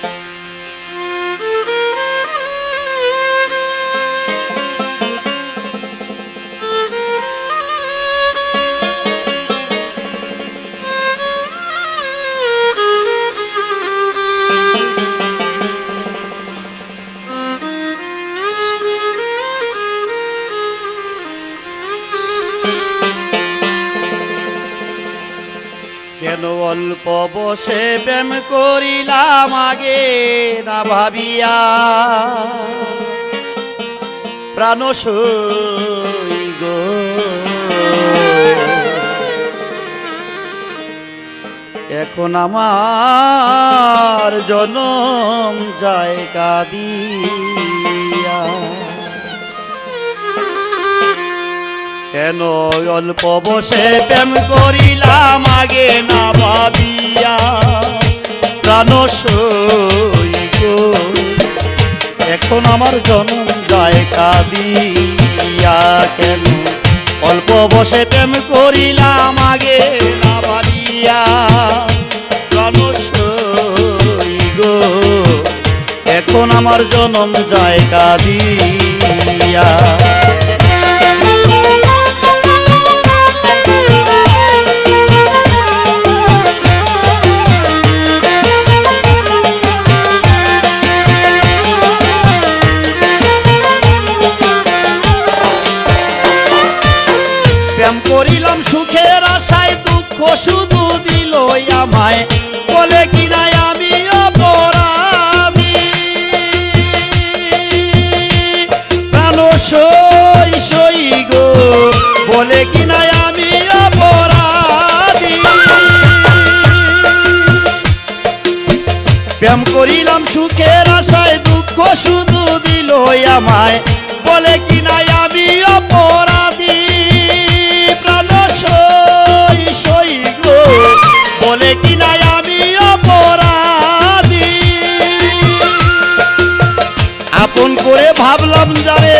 কেন অল্প বসে প্রেম করিলাম আগে না ভাবিয়া। প্রাণ গো। এখন আমার জনম যায় কাদিয়া কেন অল্প বসে প্রেম করিলাম আগে না ভাবিয়া? প্রাণ এখন আমার জন্ম যায় কাদিয়া কেন? অল্প বসে প্রেম করিলাম আগে না ভাবিয়া? এখন আমার জনম যায় কাদিয়া। করিলাম সুখের আশায়, দুঃখ শুধু দিল আমায়। বলে কিনা আমি অপরাধী? প্রাণ সই সই গো, বলে কিনা আমি অপরাধী? প্রেম করিলাম সুখের আশায়, দুঃখ শুধু দিল আমায়। বলে আপন করে ভাবলাম যারে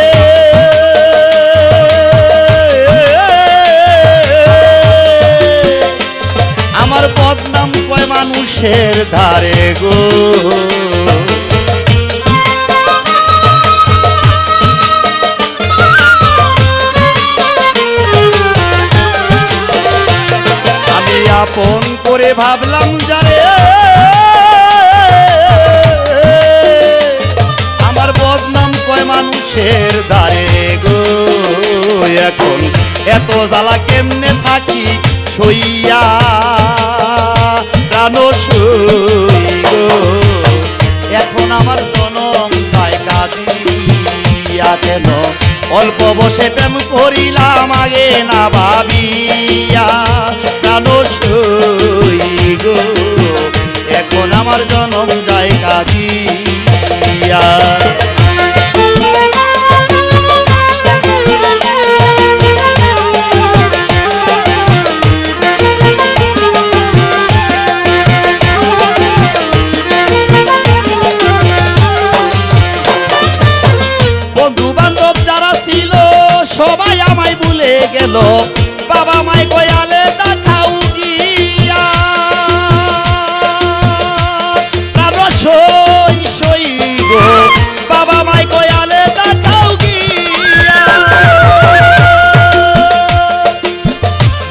আমার বদনাম কয় মানুষের ধারে গো। আপন করে ভাবলাম জ্বালা কেমনে থাকি সইয়া প্রাণ সই গো এখন আমার জনম তাই কাঁদিয়া কেন অল্প বসে প্রেম করিলাম, আগে না ভাবিয়া। প্রাণ সই এখন আমার জনম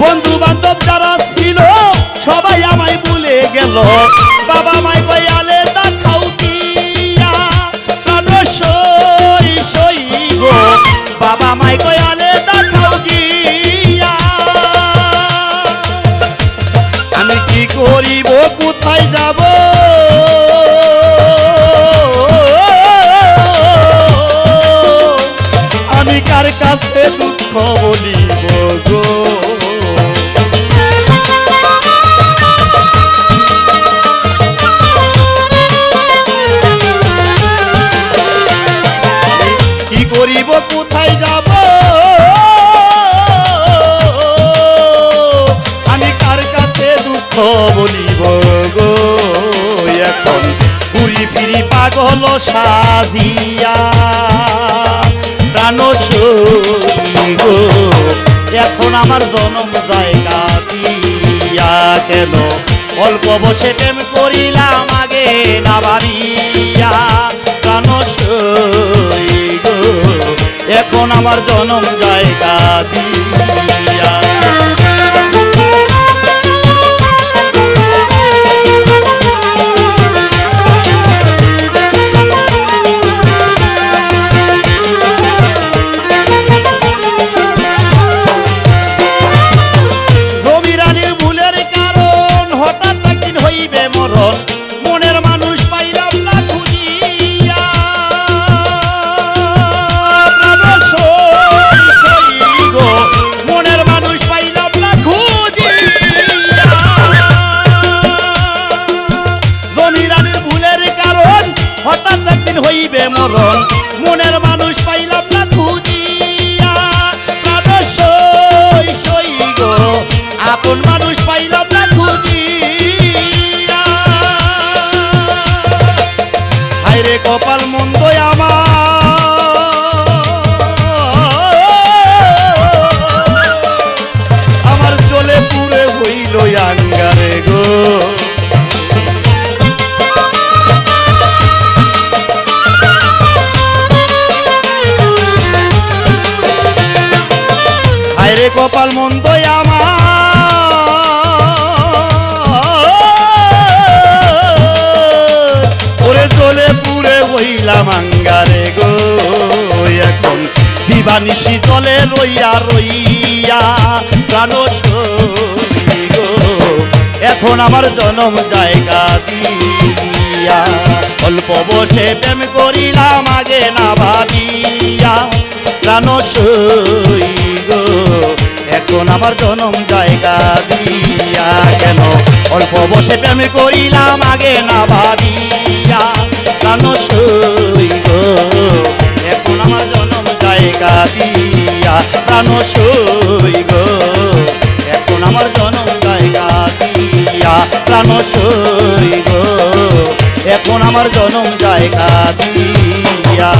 বন্ধু বান্ধব যারা ছিল, সবাই আমায় ভুলে গেল। বাবা মাই গয়ালে দেখাও দিয়া প্রাণ সই সই গো। বাবা মাই গয়ালে দেখাও গিয়া আমি কি করিব, কোথায় যাব? আমি কার কাছে দুঃখ বলিব কোথায় যাব? আমি কার কাছে দুঃখ বলিব গো? এখন ঘুরি ফিরি পাগল সাজিয়া প্রাণ গো। এখন আমার জনম জায়গা দিয়া কেন? অল্প বসে প্রেম করিলাম আগে না ভাবিয়া এখন আমার জনম জায়গা দিয়া। জমিরানির ভুলের কারণ, হঠাৎ একদিন হইবে মরণ। মনের মানুষ পাইলাম না খুঁজিয়া সই সই গো। আপন মানুষ পাইলাম না খুঁজিয়া। হাইরে কপাল মন্দ কপাল মন্দ আমার। ওরে চলে পুরে হইলাম আঙ্গারে গো, এখন দিবানিশি চলে রইয়া রইয়া সই গো। এখন আমার জনম জায়গা দিয়া, অল্প বসে প্রেম করিলাম, আগে না ভাবিয়া প্রাণ গো। আমার জনম জায়গা দিয়া কেন অল্প বসে প্রেম করিলাম আগে না ভাবিয়া। গো এখন আমার জনম জায়গা দিয়া। প্রাণ সই এখন আমার জনম জায়গা দিয়া। প্রাণ সই এখন আমার জনম জায়গা দিয়া।